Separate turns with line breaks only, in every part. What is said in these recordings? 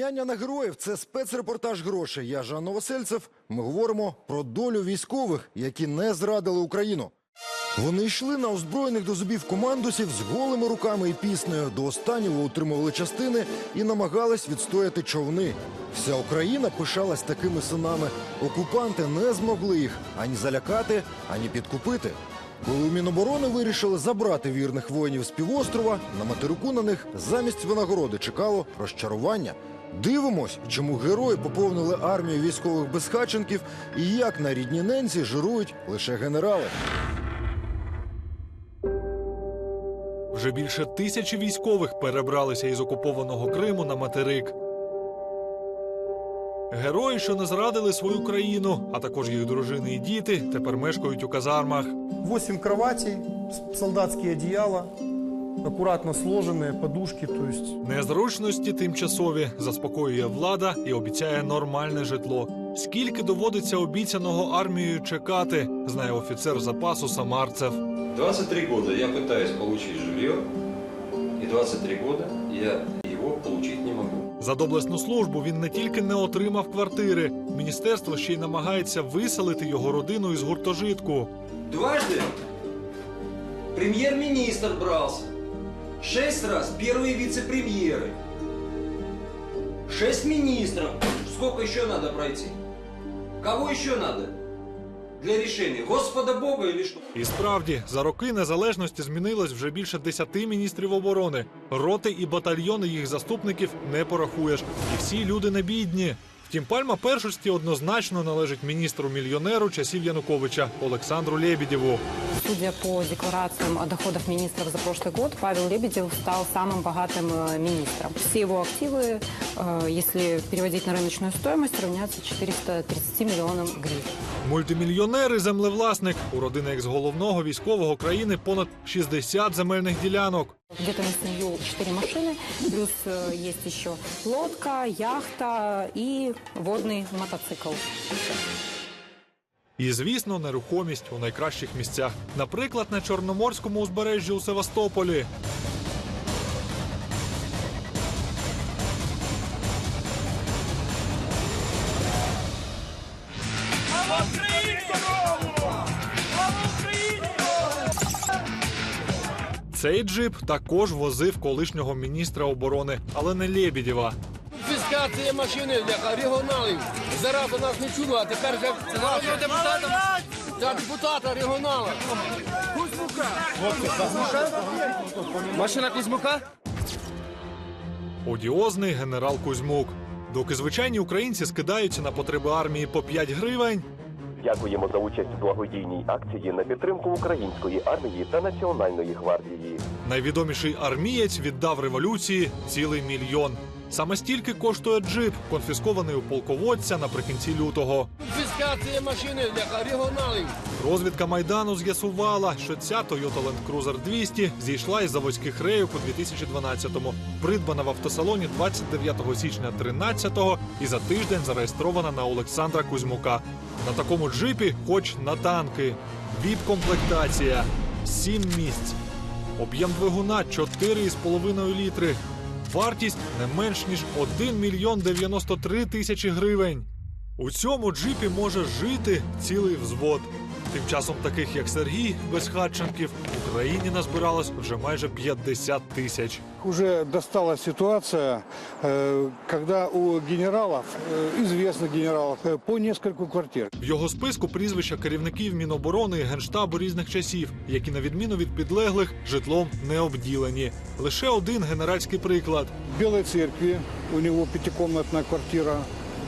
Рівняння на героїв це спецрепортаж грошей. Я Жан Новосельцев. Ми говоримо про долю військових, які не зрадили Україну. Вони йшли на озброєних до зубів командусів з голими руками і піснею. До останнього утримували частини і намагались відстояти човни. Вся Україна пишалась такими синами. Окупанти не змогли їх ані залякати, ані підкупити. Коли у Міноборони вирішили забрати вірних воїнів з півострова, на материку на них замість винагороди чекало розчарування. Дивимось, чому герої поповнили армію військових безхатченків і як на рідній ненці жирують лише генерали.
Вже більше тисячі військових перебралися із окупованого Криму на материк. Герої, що не зрадили свою країну, а також їх дружини і діти, тепер мешкають у казармах.
Восемь кроватей, с- солдатские одеяла, аккуратно сложенные подушки, то есть
Незручності тимчасові заспокоює влада і обіцяє нормальне житло. Скільки доводиться обіцяного армією чекати, знає офіцер запасу Самарцев.
23 года я пытаюсь получить жилье, и 23 года я его получить не могу.
За доблесну службу він не тільки не отримав квартири, міністерство ще й намагається виселити його родину із гуртожитку.
Дважды премьер-министр брался. Шесть раз первые вице-премьеры. Шесть министров. Сколько еще надо пройти? Кого еще надо? Для решения. Господа Бога или что?
І справді, за роки незалежності змінилось вже більше десяти міністрів оборони. Роти і батальйони їх заступників не порахуєш. І всі люди не бідні. Втім, пальма першості однозначно належить міністру-мільйонеру часів Януковича Олександру Лєбідєву.
Судя по декларациям о доходах министров за прошлый год, Павел Лебедев стал самым богатым э, министром. Все его активы, э, если переводить на рыночную стоимость, равняются 430 миллионам гривен.
Мультимільйонер і землевласник у родини екс-головного військового країни понад 60 земельних ділянок.
Где-то на семью 4 машины, плюс э, есть еще лодка, яхта и водный мотоцикл.
І, звісно, нерухомість у найкращих місцях, наприклад, на Чорноморському узбережжі у Севастополі. Цей джип також возив колишнього міністра оборони, але не Лєбідєва.
Конфіскація машини для регіоналів. Зараз у нас не чуло, а тепер вже це депутата. Для депутата регіонала. Кузьмука. Машина Кузьмука?
Одіозний генерал Кузьмук. Доки звичайні українці скидаються на потреби армії по 5 гривень,
Дякуємо за участь у благодійній акції на підтримку української армії та національної гвардії.
найвідоміший армієць віддав революції цілий мільйон. Саме стільки коштує джип, конфіскований у полководця наприкінці лютого.
Конфіскація машини для регіоналів.
Розвідка майдану з'ясувала, що ця Toyota Land Cruiser 200 зійшла із заводських рейок у 2012-му, придбана в автосалоні 29 січня 13-го і за тиждень зареєстрована на Олександра Кузьмука. На такому джипі, хоч на танки, віп-комплектація, 7 місць, об'єм двигуна 4,5 літри. Вартість не менш ніж 1 мільйон 93 тисячі гривень. У цьому джипі може жити цілий взвод. Тим часом таких як Сергій Безхатченків в Україні назбиралось вже майже 50 тисяч.
Уже достала ситуация, э, когда у генералов, э, известных генералов, э, по нескольку квартир.
В його списку прізвища керівників Міноборони і генштабу різних часів, які на відміну від підлеглих житлом не обділені. Лише один генеральський приклад.
В Белой церкви у него пятикомнатная квартира,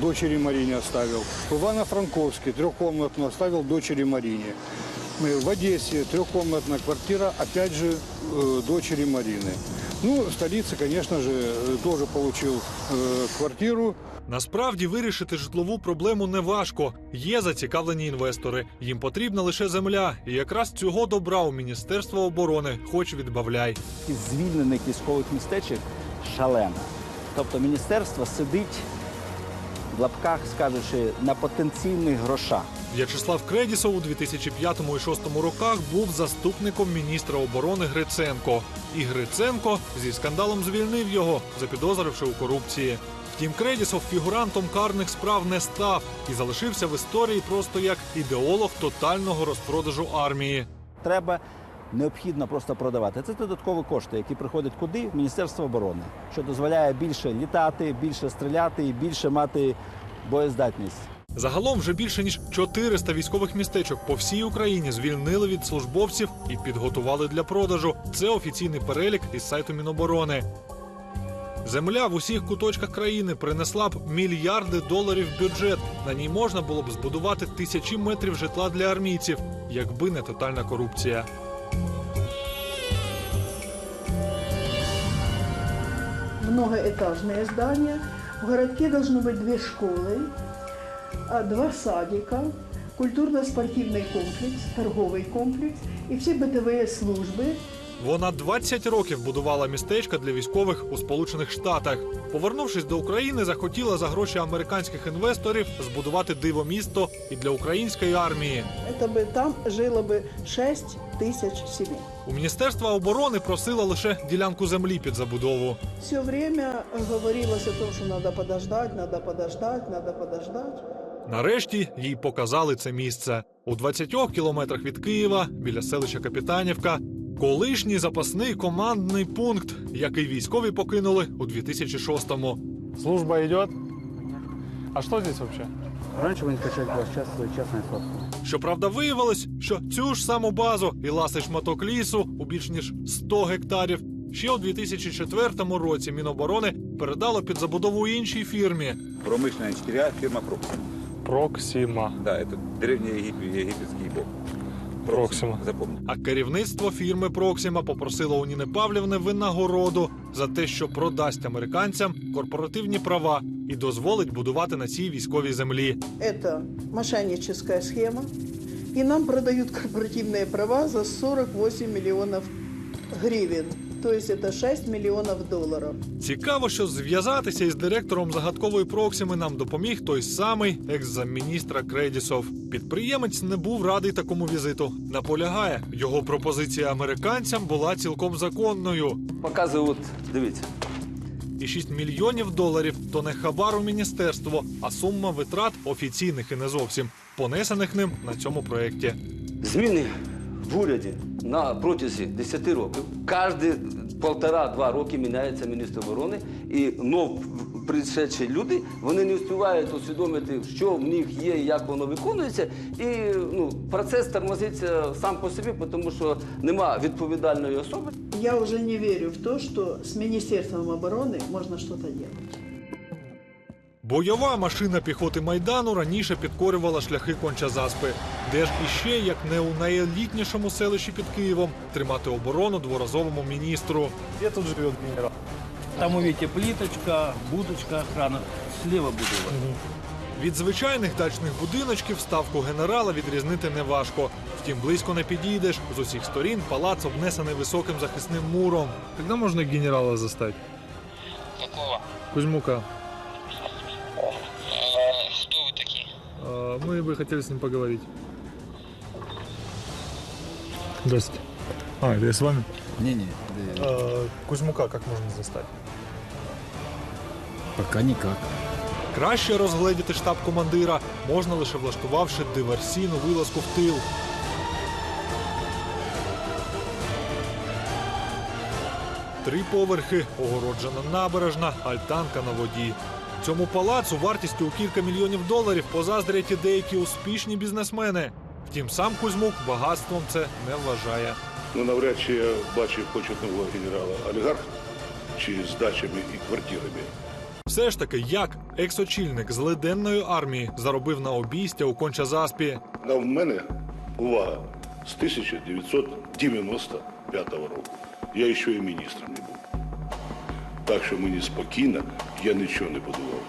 дочери Марине оставил. В Ивано-Франковске трехкомнатную оставил дочери Марине. Э, В Одессе трехкомнатная квартира, опять же, э, дочери Марины. Ну, в столице, конечно же, э, тоже получил э, квартиру.
Насправді вирішити житлову проблему неважко. Є зацікавлені інвестори. Їм потрібна лише земля. І якраз цього добра у Міністерства оборони хоч відбавляй.
кількість звільнених військових містечок шалена. Тобто міністерство сидить в лапках, скажучи, на потенційних грошах.
В'ячеслав Кредісов у 2005 і 2006 роках був заступником міністра оборони Гриценко. І Гриценко зі скандалом звільнив його, запідозривши у корупції. Втім, Кредісов фігурантом карних справ не став і залишився в історії просто як ідеолог тотального розпродажу армії.
Треба необхідно просто продавати. Це додаткові кошти, які приходять куди? В Міністерство оборони, що дозволяє більше літати, більше стріляти і більше мати боєздатність.
Загалом вже більше ніж 400 військових містечок по всій Україні звільнили від службовців і підготували для продажу. Це офіційний перелік із сайту Міноборони. Земля в усіх куточках країни принесла б мільярди доларів бюджет. На ній можна було б збудувати тисячі метрів житла для армійців, якби не тотальна корупція.
многоэтажное здание. В городке должно быть две школы, а, два садика, культурно-спортивный комплекс, торговый комплекс и все бытовые службы.
Вона 20 років будувала містечка для військових у Сполучених Штатах. Повернувшись до України, захотіла за гроші американських інвесторів збудувати дивомісто і для української армії.
Это бы там жило бы 6 тысяч семей.
У міністерства оборони просила лише ділянку землі під забудову.
Все время говорилось о том, что надо подождать, надо подождать, надо подождать.
Нарешті їй показали це місце у 20 кілометрах від Києва, біля селища Капітанівка. Колишній запасний командний пункт, який військові покинули у 2006-му.
Служба идет? А что здесь вообще?
Раніше вони качали була частна собственность.
Щоправда, виявилось, що цю ж саму базу і ласий шматок лісу у більш ніж 100 гектарів ще у 2004 році Міноборони передало під забудову іншій фірмі.
Промышленная инженерия, фирма Проксима.
Проксима.
Да, это древний егип- египетский бог.
Проксима.
Запомни.
А керівництво фірми Проксима попросило у Ніни Павлівни винагороду за те, що продасть американцям корпоративні права і дозволить будувати на цій військовій землі.
Це мошенническая схема. і нам продають корпоративні права за 48 мільйонів гривен. То есть это 6 миллионов долларов.
Цікаво, що зв'язатися із директором загадкової Проксими нам допоміг той самий екс-замміністра Кредісов. Підприємець не був радий такому візиту. Наполягає, його пропозиція американцям була цілком законною.
Показую, от, дивіться.
І 6 мільйонів доларів то не хабар у міністерство, а сума витрат офіційних і не зовсім понесених ним на цьому проєкті.
Зміни в уряді на протязі 10 років. Кожні полтора-два роки міняється міністр оборони, і нов прийшедші люди вони не встигають усвідомити, що в них є, і як воно виконується. І ну, процес тормозиться сам по собі, тому що нема відповідальної особи.
Я уже не верю в то, что с Министерством обороны можно что-то делать.
Бойова машина піхоти майдану раніше підкорювала шляхи Конча-Заспи, де ж іще, як не у найелітнішому селищі під Києвом, тримати оборону дворазовому міністру.
Где тут живет генерал?
Там увидите плиточка, будочка, охрана. Слева буде. у.
Від звичайних дачних будиночків ставку генерала відрізнити неважко. Втім, близько не підійдеш. З усіх сторін палац обнесений високим захисним муром.
Когда можно генерала застать?
Какого?
Кузьмука. Мы бы хотели с ним поговорить. Здравствуйте. А, это я с вами?
Не-не,
А, Кузьмука как можно застать?
пока никак.
Краще розгледіти штаб командира можна лише влаштувавши диверсійну вилазку в тил. Три поверхи, огороджена набережна, альтанка на воді. Цьому палацу вартістю у кілька мільйонів доларів позаздрять і деякі успішні бізнесмени. Втім, сам Кузьмук багатством це не вважає.
Ну, навряд чи я бачив почетного генерала олігарх чи з дачами і квартирами.
Все ж таки, як екс-очільник злиденної армії заробив на обійстя у Конча-Заспі,
А в мене увага з 1995 року. Я ще і міністром не був. Так що мені спокійно, я нічого не будував.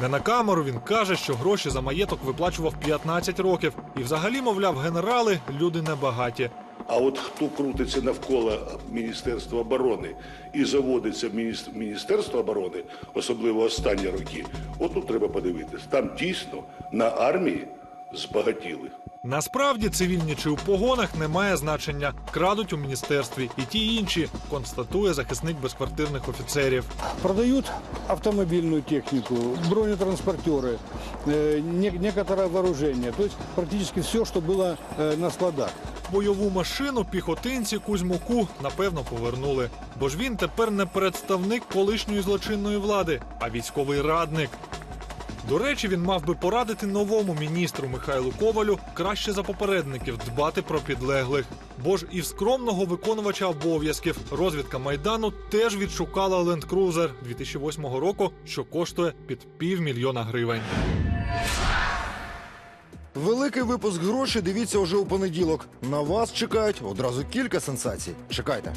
Не на камеру він каже, що гроші за маєток виплачував 15 років. І взагалі, мовляв, генерали люди небагаті.
А от хто крутиться навколо Міністерства оборони і заводиться в Міністерство оборони, особливо останні роки, от тут треба подивитись. Там дійсно на армії збагатіли.
Насправді цивільні чи у погонах не має значення. Крадуть у міністерстві і ті і інші, констатує захисник безквартирних офіцерів.
Продают автомобильную технику, бронетранспортеры, э, не- некоторое вооружение. То есть практически все, что было э, на складах.
Бойову машину піхотинці Кузьмуку напевно повернули, бо ж він тепер не представник колишньої злочинної влади, а військовий радник. До речі, він мав би порадити новому міністру Михайлу Ковалю краще за попередників дбати про підлеглих. Бо ж і в скромного виконувача обов'язків розвідка майдану теж відшукала ленд-крузер 2008 року, що коштує під півмільйона гривень.
Великий випуск грошей дивіться уже у понеділок. На вас чекають одразу кілька сенсацій. Чекайте.